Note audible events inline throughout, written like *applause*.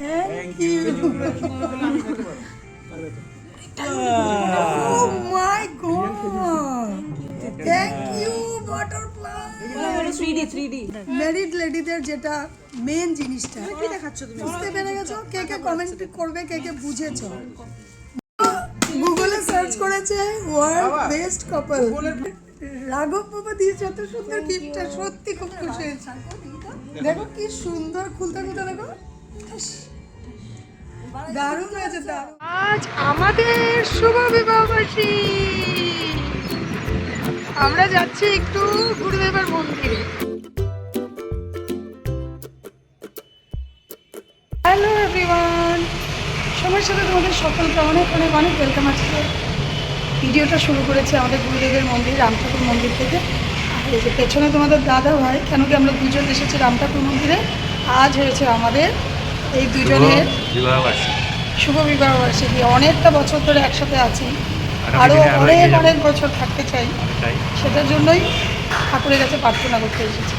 Thank you Oh my god! Thank you, butterfly. Three three married লেডিদের যেটা main জিনিসটা কি দেখাচ্ছ তুমি? বুঝতে পেরে গেছো? কে কে কমেন্ট করবে কে কে বুঝেছ? গুগলে সার্চ করেছে ওয়ার্ল্ড বেস্ট কাপল রাঘব বাবা দিয়েছে এত সুন্দর গিফটটা সত্যি খুব খুশি হয়েছে। দেখো কি সুন্দর খুলতে খুলতে দেখো। দারুণ হয়েছে, দারুণ। আজ আমাদের শুভ বিবাহবার্ষী আমরা যাচ্ছি একটু গুরুদেবের মন্দিরে। হ্যালো এভরিওয়ান সময়ের সাথে তোমাদের সকলকে অনেক অনেক অনেক ওয়েলকাম আছে। ভিডিওটা শুরু করেছে আমাদের গুরুদেবের মন্দির রামঠাকুর মন্দির থেকে। আর এই যে পেছনে তোমাদের দাদা ভাই, কেন কি আমরা দুজন এসেছি রামঠাকুর মন্দিরে? আজ হয়েছে আমাদের এই দুজনের শুভ বিবাহ বার্ষিকী অনেকটা বছর ধরে একসাথে আছি। আরও অনেক অনেক বছর থাকতে চাই। সেটার জন্যই ঠাকুরের কাছে প্রার্থনা করতে এসেছি।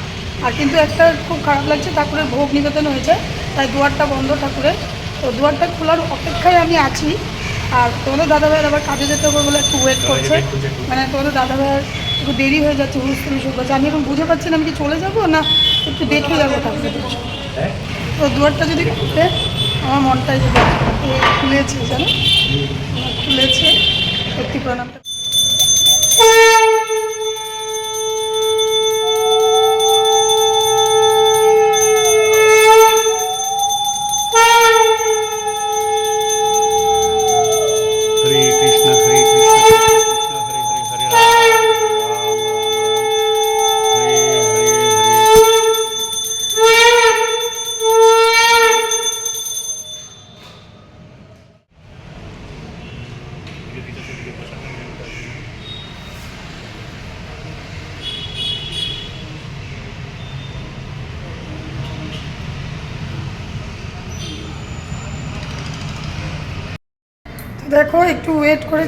আর কিন্তু একটা খুব খারাপ লাগছে ঠাকুরের ভোগ নিবেদন হয়েছে তাই দুয়ারটা বন্ধ ঠাকুরের। তো দুয়ারটা খোলার অপেক্ষায় আমি আছি। আর তোমাদের দাদা ভাইয়ের আবার কাজে যেতে হবে বলে একটু ওয়েট করছে। মানে তোমাদের দাদা ভাইয়ের একটু দেরি হয়ে যাচ্ছে হুলস্থ শুরু করছে। আমি এখন বুঝে পাচ্ছি না আমি কি চলে যাব না একটু দেখে যাব ঠাকুরের। হ্যাঁ? তো দুয়ারটা যদি খুলে আমার মনটাই যদি খুলেছে জানো? খুলেছে সত্যি প্রণামটা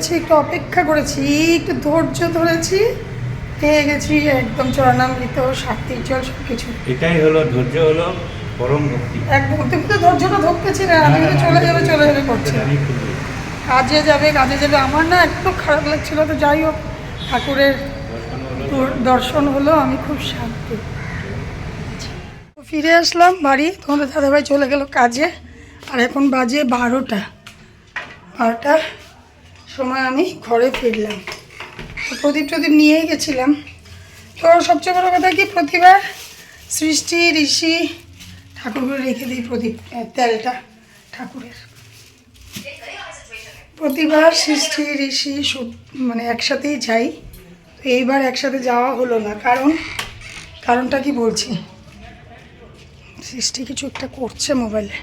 করেছি একটু অপেক্ষা করেছি একটু ধৈর্য ধরেছি পেয়ে গেছি একদম চরণামৃত শান্তির জল সব কিছু এটাই হলো ধৈর্য হলো পরম ভক্তি। একদম তুমি তো ধৈর্যটা ধরতেছি না আমি তো চলে যাবে চলে যাবে করছি। কাজে যাবে কাজে যাবে আমার না একটু খারাপ লাগছিল তো যাই হোক ঠাকুরের দর্শন হলো আমি খুব শান্তি। ফিরে আসলাম বাড়ি তোমাদের দাদাভাই চলে গেল কাজে আর এখন বাজে বারোটা। বারোটার সময় আমি ঘরে ফিরলাম। প্রদীপ টদীপ নিয়েই গেছিলাম। তো সবচেয়ে বড় কথা কি, প্রতিবার সৃষ্টি, ঋষি ঠাকুরগুলো রেখে দিই প্রদীপ তেলটা ঠাকুরের। প্রতিবার সৃষ্টি, ঋষি মানে একসাথেই যাই। তো এইবার একসাথে যাওয়া হলো না। কারণ, কারণটা কি বলছি? সৃষ্টি কিছু একটা করছে মোবাইলে।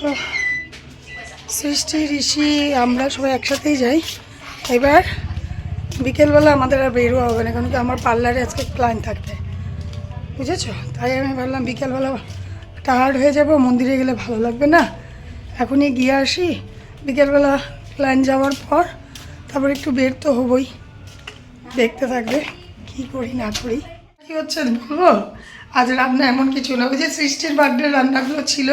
তো সৃষ্টি ঋষি, আমরা সবাই একসাথেই যাই। এবার বিকেলবেলা আমাদের আর বেরোয়া হবে না, কারণ কি আমার পার্লারে আজকে ক্লায়েন্ট থাকবে। বুঝেছ? তাই আমি ভাবলাম বিকেলবেলা টায়ার্ড হয়ে যাব, মন্দিরে গেলে ভালো লাগবে না। এখনই গিয়ে আসি। বিকেলবেলা ক্লায়েন্ট যাওয়ার পর তারপর একটু বের তো হবই। দেখতে থাকবে কি করি, না করি। কি হচ্ছে বলব আজ রান্না এমন কিছু না, ওই যে সৃষ্টির বার্থডে রান্নাগুলো ছিল।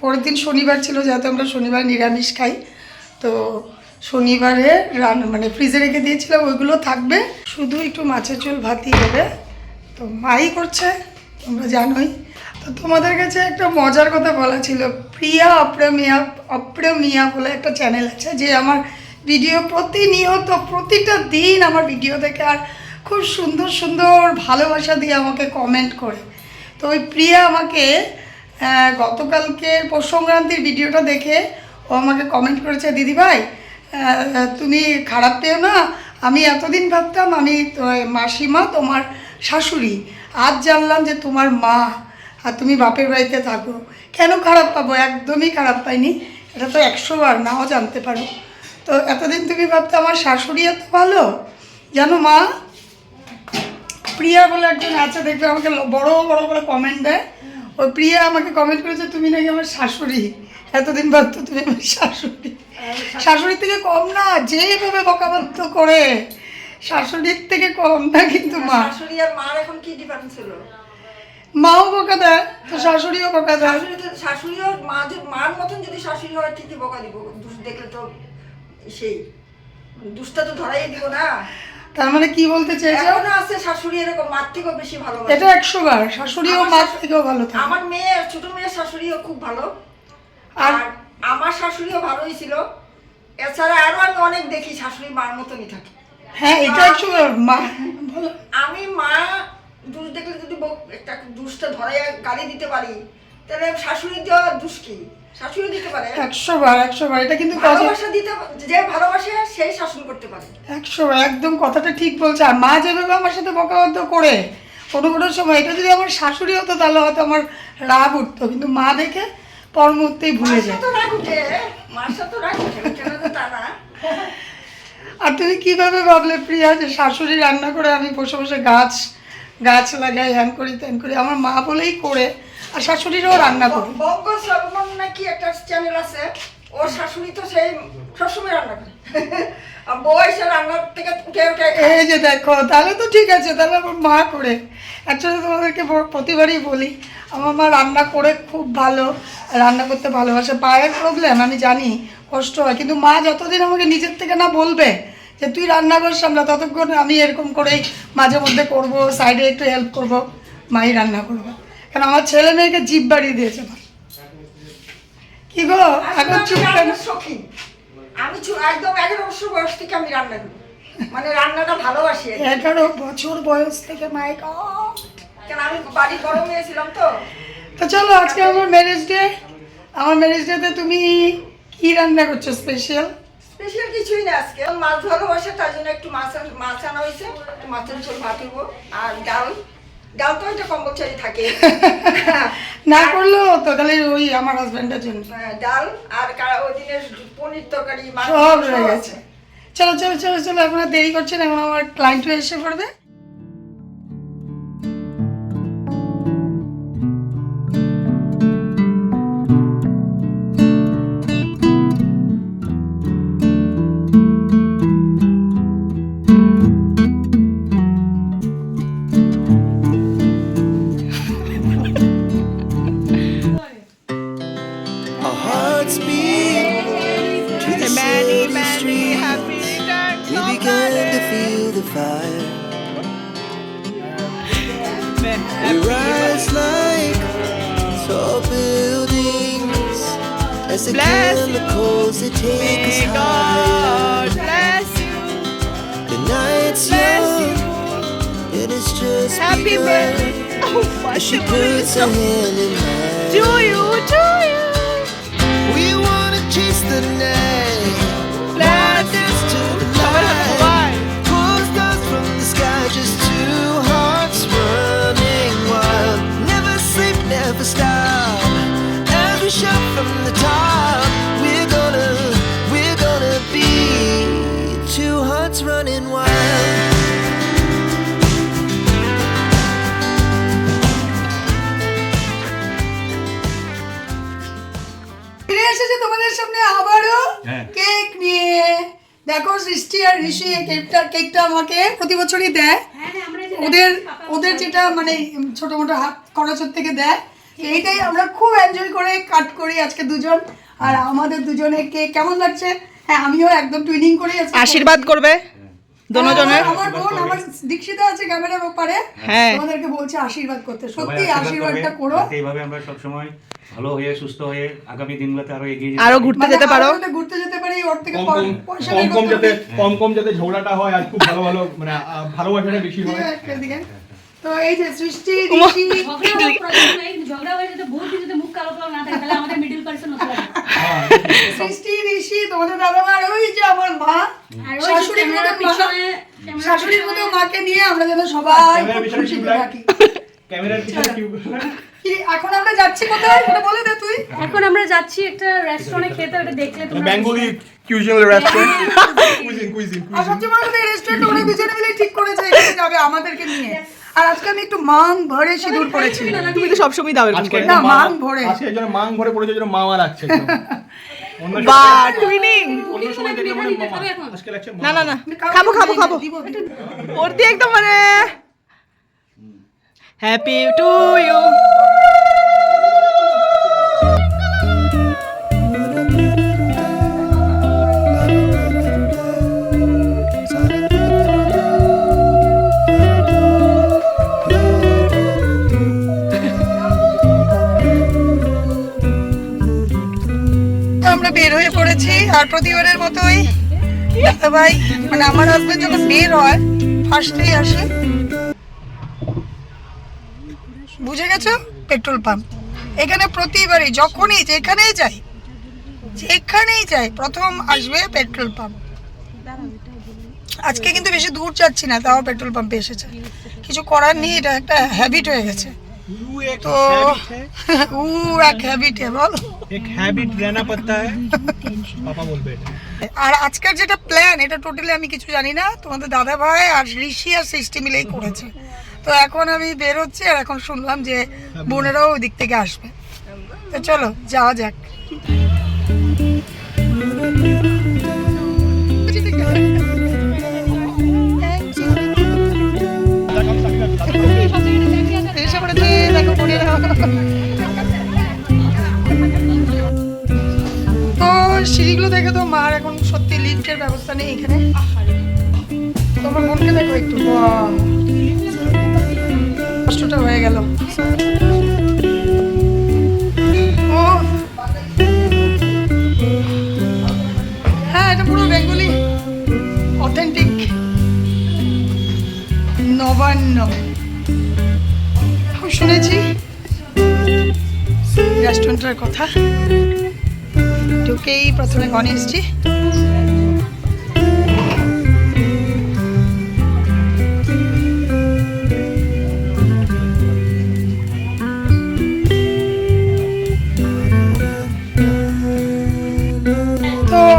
পরের দিন শনিবার ছিল, যেহেতু আমরা শনিবার নিরামিষ খাই, তো শনিবারে রান মানে ফ্রিজে রেখে দিয়েছিলাম, ওইগুলো থাকবে। শুধু একটু মাছের ঝোল ভাতই হবে। তো মাই করছে, তোমরা জানোই। তো তোমাদের কাছে একটা মজার কথা বলা ছিল, প্রিয়া অপ্রেমিয়া অপ্রেমিয়া বলে একটা চ্যানেল আছে, যে আমার ভিডিও প্রতিনিয়ত, প্রতিটা দিন আমার ভিডিও দেখে আর খুব সুন্দর সুন্দর ভালোবাসা দিয়ে আমাকে কমেন্ট করে। তো ওই প্রিয়া আমাকে আহ, গতকালকে পৌষ সংক্রান্তির ভিডিওটা দেখে ও আমাকে কমেন্ট করেছে দিদিভাই তুমি খারাপ পেও না। আমি এতদিন ভাবতাম আমি মাসিমা তোমার শাশুড়ি। আজ জানলাম যে তোমার মা আর তুমি বাপের বাড়িতে থাকো। কেন খারাপ পাবো? একদমই খারাপ পাইনি। এটা তো একশো বার নাও জানতে পারো। তো এতদিন তুমি ভাবতে আমার শাশুড়ি এত ভালো? জানো মা প্রিয়া বলে একজন আছে দেখবে আমাকে বড় বড় করে কমেন্ট দেয়। ওই প্রিয়া আমাকে কমেন্ট করেছে তুমি নাকি আমার শাশুড়ি? এতদিন ভাবতো তুমি আমার শাশুড়ি। শাশুড়ির থেকে কম না যেভাবে বকাবাধ্য করে। শাশুড়ির থেকে কম না কিন্তু মা। শাশুড়ি আর মার এখন কি ডিফারেন্স হলো? মাও বকা দেয় তো শাশুড়িও বকা দেয়। শাশুড়িও শাশুড়ি তো শাশুড়িও মা শাশুড়ি হয় ঠিকই বকা দিব। দেখলে তো সেই। দুষ্টা তো ধরাই দিব না। তার মানে কি বলতে চেয়েছো এখনও আছে শাশুড়ি এরকম মার থেকেও বেশি ভালো এটা একশো বার শাশুড়িও মার থেকেও ভালো থাকে। আমার মেয়ে ছোট মেয়ের শাশুড়িও খুব ভালো। আর- আমার শাশুড়িও ভালোই ছিল। এছাড়া আরও আমি অনেক দেখি শাশুড়ি মার মতনই থাকে। হ্যাঁ এটা একশো মা আমি মা দুষ দেখলে যদি একটা দুষ্টা ধরাই গালি দিতে পারি তাহলে শাশুড়ি দেওয়া দুষ কি শাশুড়ি দিতে পারে। একশো বার একশো বার। এটা কিন্তু ভালোবাসা দিতে যে ভালোবাসে সেই শাসন করতে পারে। একশো বার, একদম কথাটা ঠিক বলছে। আর মা যেভাবে আমার সাথে বকাবদ্ধ করে কোনো কোনো সময় এটা যদি আমার শাশুড়ি হতো তাহলে হয়তো আমার রাগ উঠতো। কিন্তু মা দেখে পর মুহূর্তেই ভুলে যায়। সাথে রাগ উঠে। মার সাথে রাগ উঠে। তো তা না? আর তুমি কীভাবে ভাবলে প্রিয়া যে শাশুড়ি রান্না করে আমি বসে বসে গাছ গাছ লাগাই হ্যান করি ত্যান করি? আমার মা বলেই করে। আর শাশুড়িরাও রান্না করে। বঙ্গ সলমন নাকি একটা চ্যানেল আছে ওর শাশুড়ি তো সেই সবসময় রান্না করে। বউ রান্নার থেকে উঠে উঠে। এই যে দেখো তাহলে তো ঠিক আছে তাহলে আমার মা করে। অ্যাকচুয়ালি তোমাদেরকে প্রতিবারই বলি আমার মা রান্না করে খুব ভালো রান্না করতে ভালোবাসে। পায়ের প্রবলেম আমি জানি কষ্ট হয়। কিন্তু মা যতদিন আমাকে নিজের থেকে না বলবে যে তুই রান্না করিস আমরা ততক্ষণ আমি এরকম করেই মাঝে মধ্যে করব সাইডে একটু হেল্প করব মাই রান্না করব। কারণ আমার ছেলে মেয়েকে জিভ বাড়িয়ে দিয়েছে মা কি গো? এখন চুপ কেন? শৌখিন। আমি একদম এগারো বছর বয়স থেকে আমি রান্না করি। মানে রান্নাটা ভালোবাসি এগারো বছর বয়স থেকে মাই কারণ আমি বাড়ি বড় হয়েছিলাম তো। তো চলো আজকে আমার ম্যারেজ ডে আমার ম্যারেজ ডেতে তুমি কি রান্না করছ স্পেশাল স্পেশাল কিছুই না আজকে। মাছ ভালোবাসে তার জন্য একটু মাছ মাছ আনা হয়েছে। একটু মাছের ঝোল ভাত আর ডাল। ডাল তো হয়তো কম্পালসারি থাকে। *laughs* না করলেও তো তাহলে ওই আমার হাজব্যান্ডের জন্য। ডাল আর ওই দিনের পনির তরকারি সব রয়ে গেছে। চলো চলো চলো চলো এখন দেরি করছেন এখন আমার ক্লায়েন্টও এসে পড়বে। We rise like tall buildings as the chemicals they take us higher. The night's young, and it's just Happy begun. birthday. Oh, As she puts her hand in mine. Do you, do you? We wanna chase the night. সৃষ্টি আর ঋষি এই কেকটা কেকটা আমাকে প্রতি বছরই দেয়। ওদের ওদের যেটা মানে ছোট মোটো হাত খরচের থেকে দেয় এইটাই আমরা খুব এনজয় করে কাট করি আজকে দুজন। আর আমাদের দুজনের কেক কেমন লাগছে? হ্যাঁ আমিও একদম টুইনিং করে আশীর্বাদ করবে। দোনোজনের আমার- আমার বোন আমার দীক্ষিতা আছে ক্যামেরার ওপারে। হ্যাঁ। তোমাদেরকে বলছে আশীর্বাদ করতে। সত্যি আশীর্বাদটা করো। এইভাবে আমরা সবসময় ভালো হয়ে সুস্থ হয়ে আগামী দিনগুলোতে আরও এগিয়ে যেতে আরও ঘুরতে মানে যেতে পারো। ঘুরতে যেতে পারি ওর থেকে কম কম পয়সা কম কম যাতে। কম কম যাতে ঝগড়াটা হয় আর খুব ভালো ভালো মানে ভালোবাসাটা বেশি হয়। তো এই যে সৃষ্টি ঋষি ঝগড়া হয়ে যদি বহুত কিছু যদি মুখ কালো কালো না থাকে তাহলে আমাদের মিডিল পার্সন হতে হবে। সৃষ্টি ঋষি তোমাদের দাদা আর ওই যে আমার মা। আর ওই যে শাশুড়ির মতো পিছনে- শাশুড়ির মতো মাকে নিয়ে আমরা যেন সবাই ক্যামেরার খুব পিছনে খুশিতে টিউবলাইট। থাকি। ক্যামেরার পিছনে কি এখন আমরা যাচ্ছি কোথায়? সেটা বলে দে তুই। এখন আমরা যাচ্ছি একটা রেস্টুরেন্টে খেতে ওটা দেখলে তোমরা বেঙ্গলি কিউজিনাল রেস্টুরেন্ট কুইজিন কুইজিন আর সবচেয়ে বড় কথা রেস্টুরেন্ট ওরা দুজনে মিলে ঠিক করেছে এখানে যাবে আমাদেরকে নিয়ে। আর আজকে আমি একটু মাং ভরে সিঁদুর পড়েছি তুমি তো সবসময় দাও এরকম করে না, মাং ভরে। আজকে একজন মাং ভরে পড়েছে যেন মামা লাগছে একদম। *laughs* অন্য সময়- বা টুইনিং না না না। খাব খাব খাব। ওর দিয়ে একদম মানে হ্যাপি টু ইউ আর প্রতিবারের মতোই দাদা ভাই মানে আমার হাজবেন্ড যখন বের হয় ফার্স্টেই আসে। বুঝে গেছো? Petrol pump. এখানে প্রতিবারই, যখনই যেখানেই যাই যেখানেই যাই, প্রথম আসবে পেট্রোল পাম্প। আজকে কিন্তু বেশি দূর যাচ্ছি না, তাও পেট্রোল পাম্পে এসেছে। কিছু করার নেই, এটা একটা হ্যাবিট হয়ে গেছে। তো উ *laughs* এক হ্যাবিট বল एक हैबिट रहना पड़ता है पापा बोल बेटा আর আজকের যেটা প্ল্যান এটা টোটালি আমি কিছু জানি না তোমাদের দাদা ভাই আর ঋষি আর সৃষ্টি মিলেই করেছে তো এখন আমি বের হচ্ছি আর এখন শুনলাম যে বোনেরাও ওই দিক থেকে আসবে তো চলো যাওয়া যাক তো সিঁড়িগুলো দেখে তো মার এখন সত্যি লিফটের ব্যবস্থা নেই এখানে। তোমার মনকে দেখো একটু। কষ্টটা হয়ে গেল। প্রথমে গণেশজি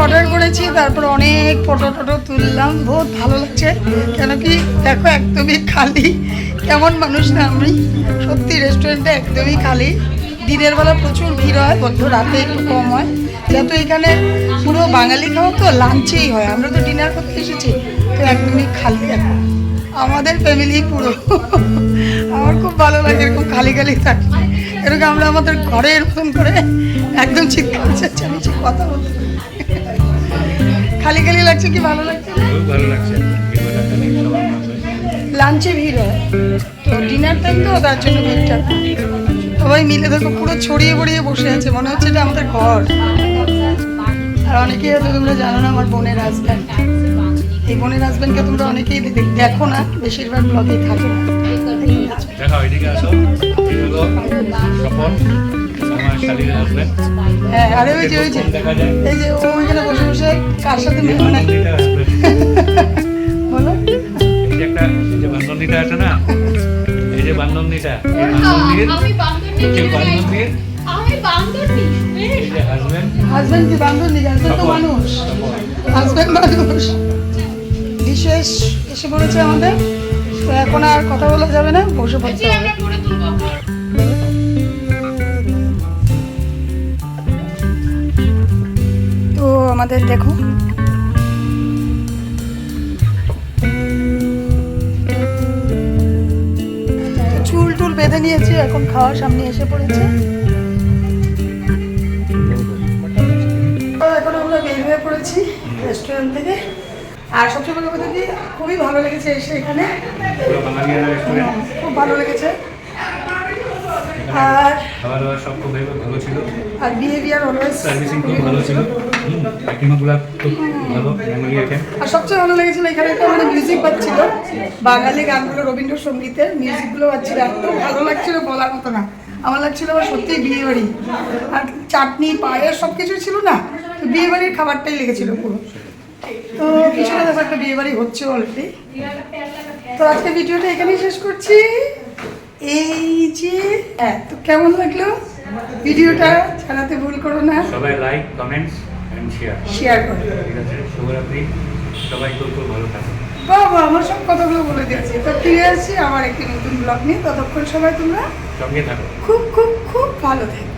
অর্ডার করেছি, তারপর অনেক ফটো টটো তুললাম, বহুত ভালো লাগছে। কেন কি, দেখো একদমই খালি, কেমন মানুষ না আমি। সত্যি রেস্টুরেন্টটা একদমই খালি। দিনের বেলা প্রচুর ভিড় হয় বদ্ধ রাতে একটু কম হয়। যেহেতু এখানে পুরো বাঙালি খাওয়া তো লাঞ্চেই হয় আমরা তো ডিনার করতে এসেছি। তো একদমই খালি এখন। আমাদের ফ্যামিলি পুরো। আমার খুব ভালো লাগে এরকম খালি খালি থাকি। এরকম আমরা আমাদের ঘরে এরকম করে একদম চিৎকার চেঁচামেচি কথা বলতে খালি খালি লাগছে কি ভালো লাগছে? ভালো লাগছে। লাঞ্চে ভিড় হয়। তো ডিনার টাইম তো তার জন্য ভিড়টা সবাই মিলে দেখো পুরো ছড়িয়ে বড়িয়ে বসে আছে মনে হচ্ছে এটা আমাদের ঘর। আর অনেকেই হয়তো তোমরা জানো না আমার বোনের হাজব্যান্ড এই বোনের হাজব্যান্ডকে তোমরা অনেকেই দেখো না বেশিরভাগ ব্লগেই থাকে না। হ্যাঁ আরে ওই যে ওই যে এই যে ও ওইখানে বসে বসে কার সাথে মিলে না? বান্ধবীটা *laughs* বলো। একটা যে বান্ধবীটা আছে না? এই যে বান্ধবীটা বান্ধবীর হাজবেন্ড কি? বান্ধব তো মানুষ। হাজব্যান্ড মানুষ। বিশেষ এসে পড়েছে আমাদের। তো এখন আর কথা বলা যাবে না বসে পড়তে হবে। তো আমাদের দেখো। চুল টুল বেঁধে নিয়েছি এখন খাওয়ার সামনে এসে পড়েছে। পড়েছি রেস্টুরেন্ট থেকে। আর সবচেয়ে বড় কথা কি খুবই ভালো লেগেছে এসে এখানে। খুব ভালো লেগেছে। আর খাওয়া দাওয়া সব খুব ভালো ছিল। আর বিহেভিয়ার অলওয়েজ সার্ভিসিং খুব ভালো ছিল। কাকিমাগুলা খুব ভালো ফ্যামিলি আইটেম আর সবচেয়ে ভালো লেগেছিল এখানে একটা মানে মিউজিক পাচ্ছিল। বাঙালি গানগুলো রবীন্দ্রসঙ্গীতের মিউজিকগুলো পাচ্ছিল। এত ভালো লাগছিল বলার মতো না। আমার লাগছিল আমার সত্যি বিয়ে বাড়ি আর চাটনি পায়েস সব কিছু ছিল না। তো বিয়ে বাড়ির খাবারটাই লেগেছিল পুরো। তো কিছু না একটা বিয়ে বাড়ি হচ্ছে অলরেডি তো আজকে ভিডিওটা এখানেই শেষ করছি। এই যে হ্যাঁ তো কেমন লাগল? ভিডিওটা জানাতে ভুল করো না। সবাই লাইক কমেন্টস শেয়ার শেয়ার করো। ঠিক আছে শুভরাত্রি। সবাই খুব খুব ভালো বাবা আমার সব কথাগুলো বলে দিয়েছি। তো ফিরে আসছি আমার একটি নতুন ব্লগ নিয়ে। ততক্ষণ সবাই তোমরা সঙ্গে থাকো। খুব খুব খুব ভালো থেকো।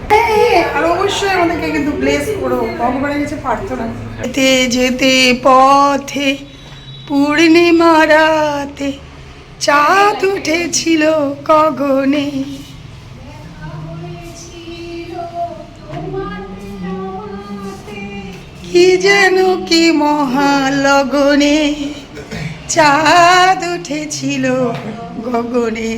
অবশ্যই কিন্তু ব্লেস করো। ভগবানের কাছে প্রার্থনা। যেতে পথে পূর্ণিমা রাতে চাঁদ উঠেছিল গগনে। কি যেন কি মহালগনে চাঁদ উঠেছিল গগনে।